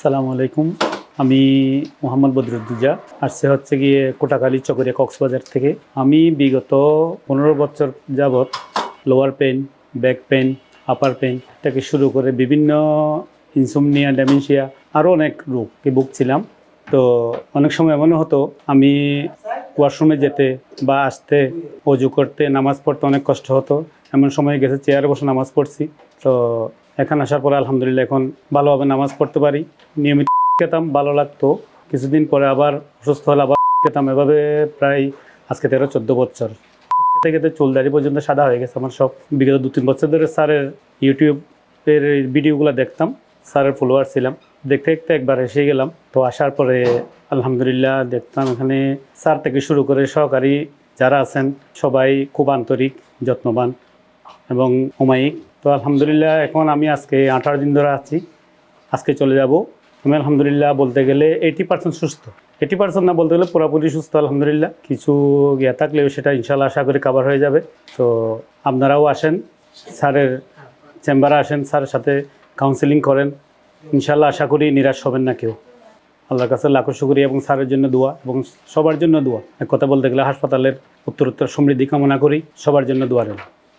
আসসালামু আলাইকুম। আমি মোহাম্মদ বদরুদ্দুজা। আসছে হচ্ছে গিয়ে কোটাখালী চকরিয়া কক্সবাজার থেকে। আমি বিগত পনেরো বছর যাবৎ lower pain back pain upper pain থেকে শুরু করে বিভিন্ন ইনসোমনিয়া ডেমেনশিয়া আরও অনেক রোগকে ভুগছিলাম। তো অনেক সময় এমনও হতো, আমি ওয়াশরুমে যেতে বা আসতে, অজু করতে, নামাজ পড়তে অনেক কষ্ট হতো। এমন সময় গেছে চেয়ারে বসে নামাজ পড়ছি। তো এখানে আসার পরে আলহামদুলিল্লাহ এখন ভালোভাবে নামাজ পড়তে পারি। নিয়মিত খেতাম, ভালো লাগতো। কিছুদিন পরে আবার অসুস্থ হলে আবার খেতাম। এভাবে প্রায় আজকে তেরো, চোদ্দ বছর। খেতে খেতে চুলদারি পর্যন্ত সাদা হয়ে গেছে আমার সব। বিগত দু তিন বছর ধরে স্যারের ইউটিউবের ভিডিওগুলো দেখতাম। স্যারের ফলোয়ার ছিলাম। দেখতে দেখতে একবার এসে গেলাম। তো আসার পরে আলহামদুলিল্লাহ দেখতাম এখানে স্যার থেকে শুরু করে সহকারী যারা আছেন সবাই খুব আন্তরিক, যত্নবান এবং অমায়িক তো আলহামদুলিল্লাহ, এখন আমি আজকে আঠারো দিন ধরে আছি। আজকে চলে যাব। আমি আলহামদুলিল্লাহ বলতে গেলে এইটি পার্সেন্ট সুস্থ। এইটি পার্সেন্ট না বলতে গেলে পুরোপুরি সুস্থ, আলহামদুলিল্লাহ। কিছু ইয়ে থাকলেও সেটা ইনশাল্লাহ আশা করি কাভার হয়ে যাবে। তো আপনারাও আসেন, স্যারের চেম্বারে আসেন, স্যারের সাথে কাউন্সিলিং করেন। ইনশাল্লাহ আশা করি নিরাশ হবেন না কেউ। আল্লাহর কাছে লাখো শুকরিয়া এবং স্যারের জন্য দোয়া এবং সবার জন্য দোয়া। এক কথা বলতে গেলে হাসপাতালের উত্তরোত্তর সমৃদ্ধি কামনা করি। সবার জন্য দোয়া রইল।